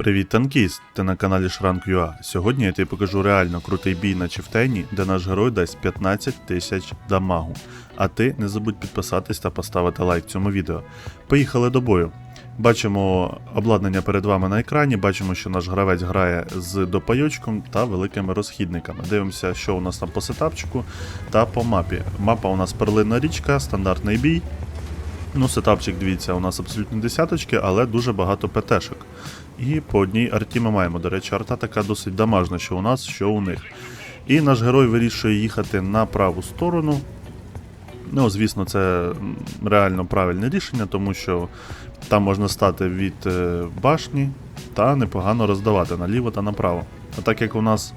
Привіт, танкіст! Ти на каналі Shrank.ua. Сьогодні я тобі покажу реально крутий бій на Чифтейні, де наш герой дасть 15 тисяч дамагу. А ти не забудь підписатись та поставити лайк цьому відео. Поїхали до бою. Бачимо обладнання перед вами на екрані, бачимо, що наш гравець грає з допайочком та великими розхідниками. Дивимося, що у нас там по сетапчику та по мапі. Мапа у нас перлина річка, стандартний бій. Ну, сетапчик, дивіться, у нас абсолютно десяточки, але дуже багато ПТшок. І по одній арті ми маємо. До речі, арта така досить дамажна, що у нас, що у них. І наш герой вирішує їхати на праву сторону. Ну, звісно, це реально правильне рішення, тому що там можна стати від е, башні та непогано роздавати наліво та направо. А так як у нас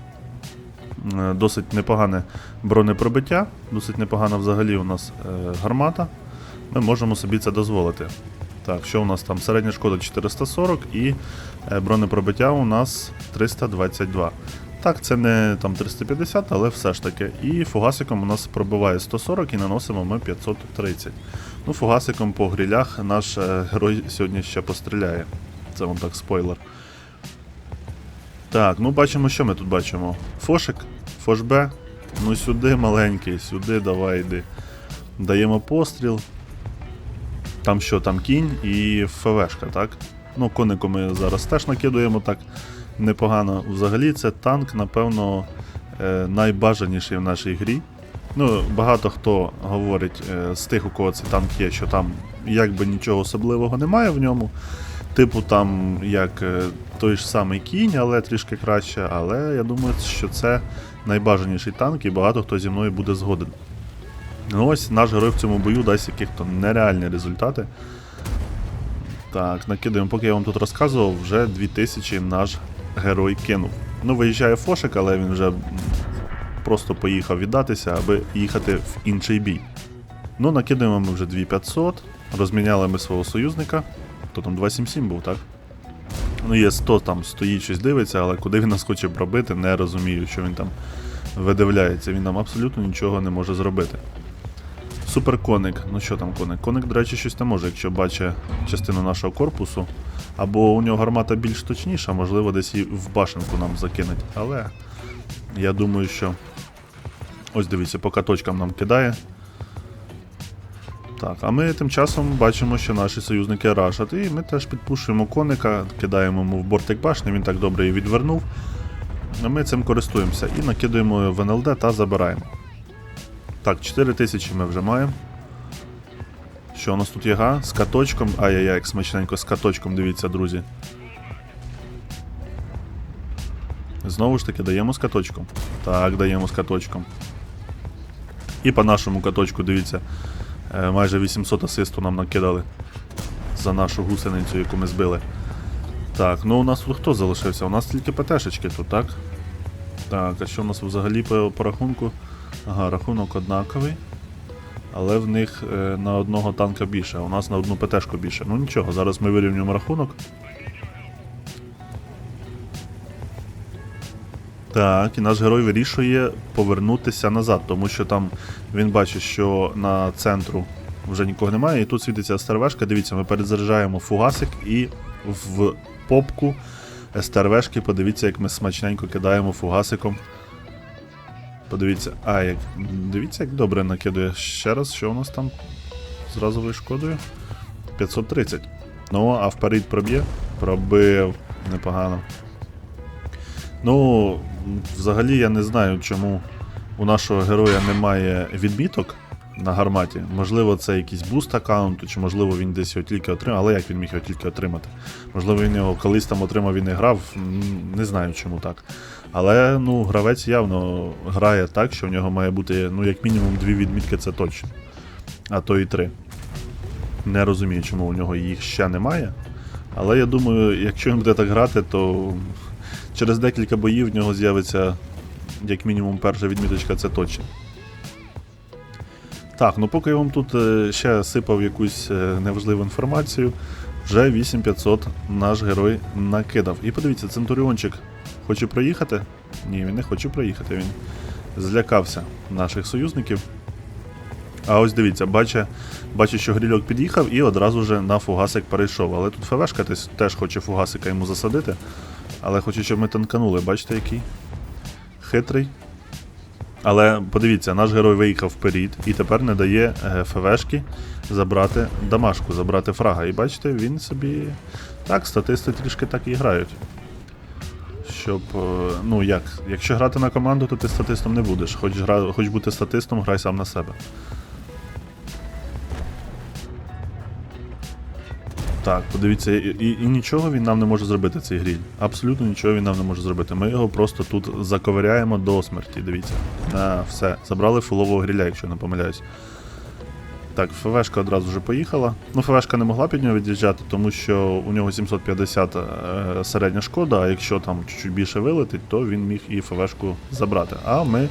е, досить непогане бронепробиття, досить непогана взагалі у нас е, гармата, ми можемо собі це дозволити. Так, що у нас там? Середня шкода 440 і е, бронепробиття у нас 322. Так, це не там 350, але все ж таки. І фугасиком у нас пробиває 140 і наносимо ми 530. Ну, фугасиком по грілях наш е, герой сьогодні ще постріляє. Це вам так спойлер. Так, ну бачимо, що ми тут бачимо. Фошик, фошбе. Ну сюди маленький, сюди давай йди. Даємо постріл. Там що, там кінь і ФВшка, так? Ну, конику ми зараз теж накидуємо так непогано. Взагалі, це танк, напевно, е, найбажаніший в нашій грі. Ну, багато хто говорить е, з тих, у кого цей танк є, що там якби нічого особливого немає в ньому. Типу там як е, той ж самий кінь, але трішки краще. Але я думаю, що це найбажаніший танк, і багато хто зі мною буде згоден. Ну ось наш герой в цьому бою дасть яких-то нереальні результати. Так, накидаємо, поки я вам тут розказував, вже 2000 наш герой кинув. Ну, виїжджає Фошик, але він вже просто поїхав віддатися, аби їхати в інший бій. Ну, накидаємо ми вже 2500, розміняли ми свого союзника. То там 277 був, так? Ну, є 100 там стоїть щось дивиться, але куди він нас хоче пробити, не розумію, що він там видивляється. Він нам абсолютно нічого не може зробити. Суперконик. Ну що там коник? Коник, до речі, щось не може, якщо бачить частину нашого корпусу. Або у нього гармата більш точніша, можливо, десь і в башенку нам закинуть. Але я думаю, що. Ось дивіться, по каточкам нам кидає. Так, а ми тим часом бачимо, що наші союзники рашать. І ми теж підпушуємо коника, кидаємо йому в бортик башни, він так добре її відвернув. Ми цим користуємося і накидуємо в НЛД та забираємо. Так, 4000 ми вже маємо. Що у нас тут є га? З каточком. Ай-яй-яй, як смачненько, з каточком, дивіться, друзі. Знову ж таки, даємо з каточком. Так, даємо з каточком. І по нашому каточку, дивіться, е, майже 800 асисту нам накидали за нашу гусеницю, яку ми збили. Так, ну у нас тут хто залишився? У нас тільки ПТшечки тут, так? Так, а що у нас взагалі по, по рахунку? Ага, рахунок однаковий. Але в них е, на одного танка більше, а у нас на одну ПТшку більше. Ну нічого, зараз ми вирівнюємо рахунок. Так, і наш герой вирішує повернутися назад, тому що там він бачить, що на центру вже нікого немає, і тут світиться стервешка. Дивіться, ми перезаряджаємо фугасик і в попку стервешки, подивіться, як ми смачненько кидаємо фугасиком. Подивіться, а як. Дивіться, як добре накидує. Ще раз, що у нас там зразу вишкодує? 530. Ну, а вперед проб'є? Пробив. Непогано. Ну, взагалі я не знаю, чому у нашого героя немає відміток на гарматі. Можливо, це якийсь буст аккаунту, чи можливо він десь його тільки отримав. Але як він міг його тільки отримати? Можливо, він його колись там отримав і не грав. Не знаю, чому так. Але ну, гравець явно грає так, що в нього має бути ну, як мінімум дві відмітки, це точно. А то і три. Не розумію, чому у нього їх ще немає. Але я думаю, якщо він буде так грати, то через декілька боїв в нього з'явиться як мінімум перша відміточка, це точно. Так, ну поки я вам тут е, ще сипав якусь е, неважливу інформацію, вже 8500 наш герой накидав. І подивіться, Центуріончик хоче проїхати? Ні, він не хоче проїхати, він злякався наших союзників. А ось дивіться, бачить, бачить, що грільок під'їхав і одразу вже на фугасик перейшов. Але тут ФВшка теж хоче фугасика йому засадити. Але хоче, щоб ми танканули. Бачите, який? Хитрий. Але подивіться, наш герой виїхав вперед і тепер не дає е, ФВшки забрати дамашку, забрати фрага. І бачите, він собі. Так, статисти трішки так і грають. Щоб. е, Ну як, якщо грати на команду, то ти статистом не будеш. Хоч, гра, хоч бути статистом, грай сам на себе. Так, подивіться, і, і, і нічого він нам не може зробити, цей гріль. Абсолютно нічого він нам не може зробити. Ми його просто тут заковиряємо до смерті, дивіться. А, все, забрали фулового гріля, якщо не помиляюсь. Так, ФВшка одразу вже поїхала. Ну, ФВшка не могла під нього від'їжджати, тому що у нього 750 е, середня шкода, а якщо там чуть більше вилетить, то він міг і ФВшку забрати. А ми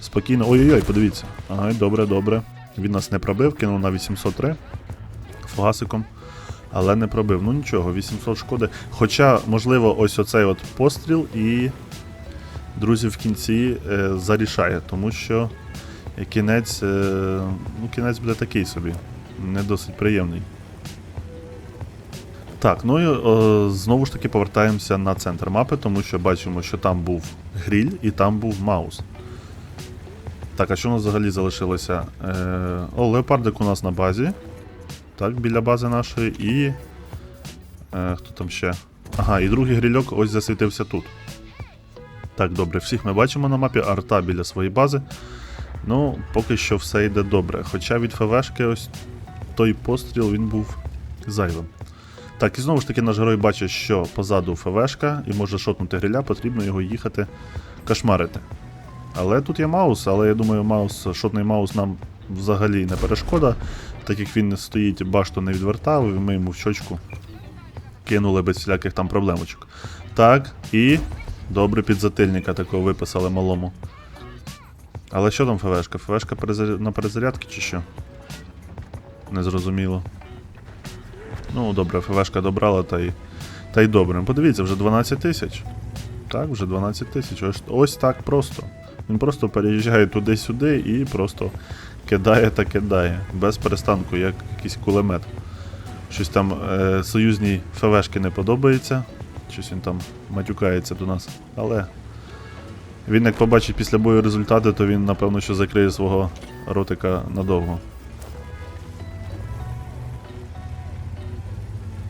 спокійно. Ой-ой-ой, подивіться. Ага, добре, добре. Він нас не пробив, кинув на 803 фугасиком. Але не пробив. Ну нічого, 800 шкоди. Хоча, можливо, ось оцей от постріл і друзі в кінці е, зарішає, тому що кінець, е, ну, кінець буде такий собі. Не досить приємний. Так, ну і е, знову ж таки повертаємося на центр мапи, тому що бачимо, що там був гріль і там був маус. Так, а що у нас взагалі залишилося? Е, о, леопардик у нас на базі. Так, біля бази нашої і. Е, хто там ще? Ага, і другий грильок ось засвітився тут. Так, добре, всіх ми бачимо на мапі, арта біля своєї бази. Ну, поки що все йде добре. Хоча від ФВшки ось той постріл він був зайвим. Так, і знову ж таки наш герой бачить, що позаду ФВшка і може шотнути гриля, потрібно його їхати кошмарити. Але тут є Маус, але я думаю, Маус, шотний Маус нам взагалі не перешкода, так як він стоїть, башту не відвертав, і ми йому в щочку кинули без всіляких там проблемочок. Так, і добре підзатильника такого виписали малому. Але що там ФВшка? ФВшка на перезарядки чи що? Незрозуміло. Ну, добре, ФВшка добрала, та й, та й добре. Подивіться, вже 12 тисяч. Так, вже 12 тисяч. Ось, ось так просто. Він просто переїжджає туди-сюди і просто кидає та кидає. Без перестанку, як якийсь кулемет. Щось там е, союзній ФВшки не подобається. Щось він там матюкається до нас. Але він як побачить після бою результати, то він напевно що закриє свого ротика надовго.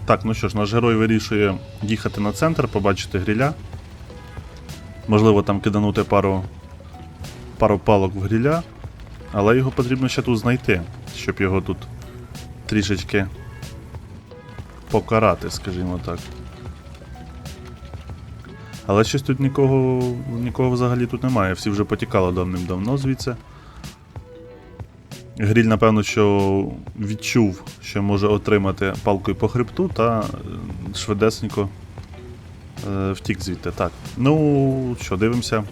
Так, ну що ж, наш герой вирішує їхати на центр, побачити гріля. Можливо, там киданути пару, пару палок в гріля, але його потрібно ще тут знайти, щоб його тут трішечки покарати, скажімо так. Але щось тут нікого, нікого взагалі тут немає, всі вже потікали давним-давно звідси. Гріль, напевно, що відчув, що може отримати палкою по хребту та е, швидесенько е, втік звідти. Так. Ну, що, дивимося.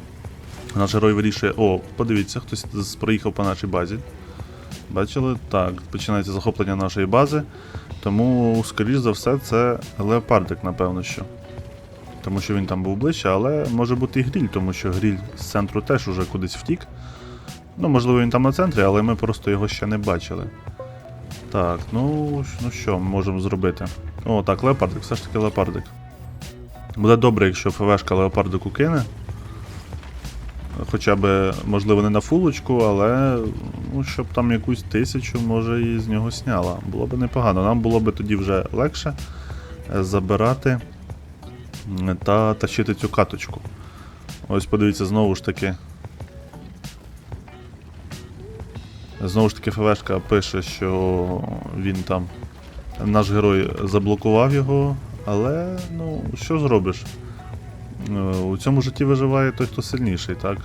Наш герой вирішує. О, подивіться, хтось проїхав по нашій базі. Бачили? Так, починається захоплення нашої бази. Тому, скоріш за все, це леопардик, напевно, що. Тому що він там був ближче, але може бути і гріль, тому що гріль з центру теж уже кудись втік. Ну, можливо, він там на центрі, але ми просто його ще не бачили. Так, ну, ну що ми можемо зробити? О, так, леопардик, все ж таки леопардик. Буде добре, якщо ФВшка леопардику кине. Хоча б, можливо, не на фулочку, але ну, щоб там якусь тисячу, може, і з нього сняла. Було б непогано. Нам було б тоді вже легше е, забирати та тащити цю каточку. Ось подивіться, знову ж таки. Знову ж таки, ФВшка пише, що він там. Наш герой заблокував його, але ну, що зробиш? Е, У цьому житті виживає той, хто сильніший, так?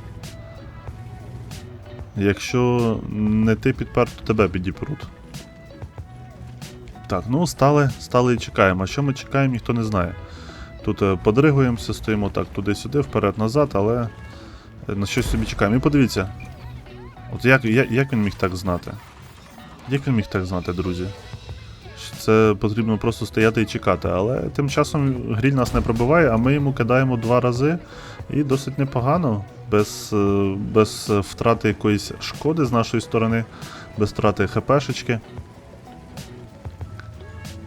Якщо не ти підпер, то тебе підіпруть. Так, ну стали, стали і чекаємо. А що ми чекаємо, ніхто не знає. Тут е, подригуємося, стоїмо так туди-сюди, вперед-назад, але е, на щось собі чекаємо. І подивіться. От як, як, як він міг так знати? Як він міг так знати, друзі? Це потрібно просто стояти і чекати, але тим часом гріль нас не пробиває, а ми йому кидаємо два рази і досить непогано, без, е, без втрати якоїсь шкоди з нашої сторони. без втрати хпшечки.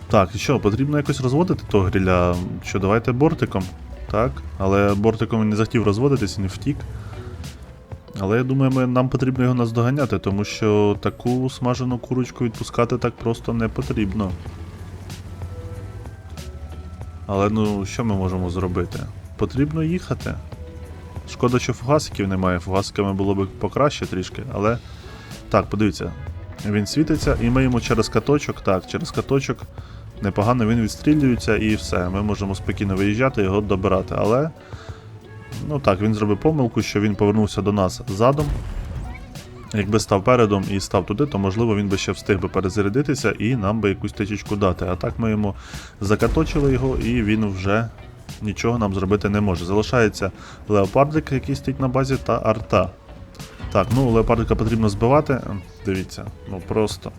Так, і що, потрібно якось розводити того гріля. Що, давайте бортиком. Так, але бортиком він не захотів розводитись не втік. Але я думаю, ми, нам потрібно його наздоганяти, тому що таку смажену курочку відпускати так просто не потрібно. Але ну, що ми можемо зробити? Потрібно їхати. Шкода, що фугасиків немає. Фугасиками було б покраще трішки, але. Так, подивіться. Він світиться, і ми йому через каточок, так, через каточок непогано він відстрілюється і все. Ми можемо спокійно виїжджати його добирати. Але. Ну так, він зробив помилку, що він повернувся до нас задом. Якби став передом і став туди, то можливо він би ще встиг би перезарядитися і нам би якусь тичечку дати. А так ми йому закаточили його, і він вже нічого нам зробити не може. Залишається леопардик, який стоїть на базі, та арта. Так, ну леопардика потрібно збивати. Дивіться, ну просто.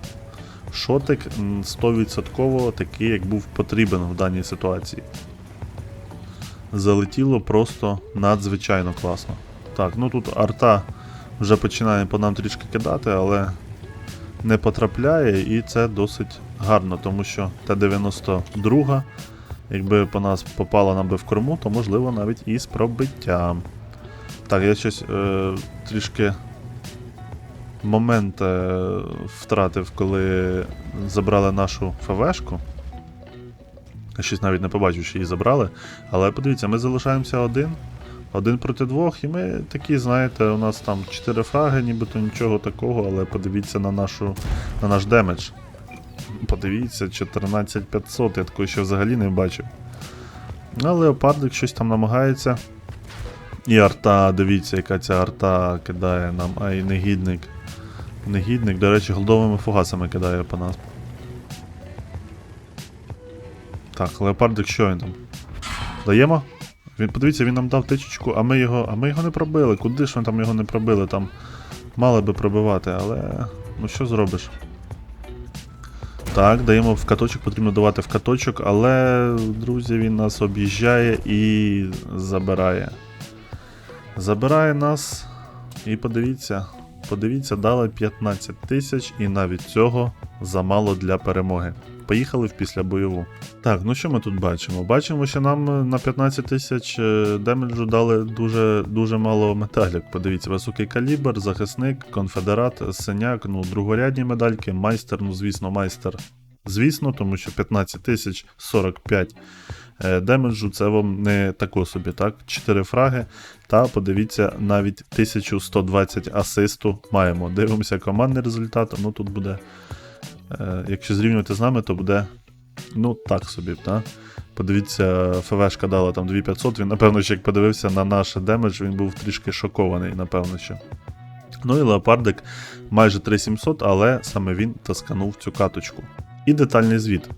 Шотик 100% такий, як був потрібен в даній ситуації. Залетіло просто надзвичайно класно. Так, ну тут арта вже починає по нам трішки кидати, але не потрапляє, і це досить гарно, тому що Т-92, якби по нас попала нам би в корму, то можливо навіть і з пробиттям. Так, я щось е, трішки момент е, втратив, коли забрали нашу ФВшку. Щось навіть не побачив, що її забрали. Але подивіться, ми залишаємося один. Один проти двох, і ми такі, знаєте, у нас там 4 фраги, нібито нічого такого, але подивіться на нашу на наш демедж. Подивіться, 14500, я такого ще взагалі не бачив. А Леопардик щось там намагається. І арта, дивіться, яка ця арта кидає нам. Ай, негідник. Негідник, до речі, голдовими фугасами кидає по нас. Так, леопардик, що він там? Даємо? Він, подивіться, він нам дав тичечку, а ми його. А ми його не пробили. Куди ж ми там його не пробили? Там мали би пробивати, але. Ну що зробиш? Так, даємо в каточок, потрібно давати в каточок, але, друзі, він нас об'їжджає і забирає. Забирає нас. І подивіться, подивіться, дали 15 тисяч, і навіть цього замало для перемоги. Поїхали в післябойову. Так, ну що ми тут бачимо? Бачимо, що нам на 15 тисяч е, демеджу дали дуже дуже мало медалік. Подивіться, високий калібр, захисник, конфедерат, синяк, ну, другорядні медальки, майстер, ну, звісно, майстер. Звісно, тому що 15 тисяч 45 е, демеджу це вам не тако собі, так? 4 фраги. Та подивіться, навіть 1120 асисту маємо. Дивимося командний результат. Ну тут буде. Е, якщо зрівнювати з нами, то буде. Ну, так собі, так? Подивіться, ФВшка дала там 2500, він, напевно, ще як подивився на наш демедж, він був трішки шокований, напевно, що. Ну і леопардик майже 3700, але саме він тасканув цю каточку. І детальний звіт.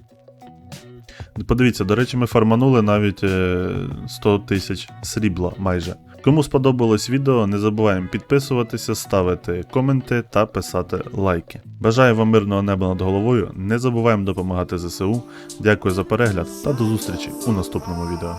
Подивіться, до речі, ми фарманули навіть е, 100 тисяч срібла майже. Кому сподобалось відео, не забуваємо підписуватися, ставити коменти та писати лайки. Бажаю вам мирного неба над головою. Не забуваємо допомагати ЗСУ. Дякую за перегляд та до зустрічі у наступному відео.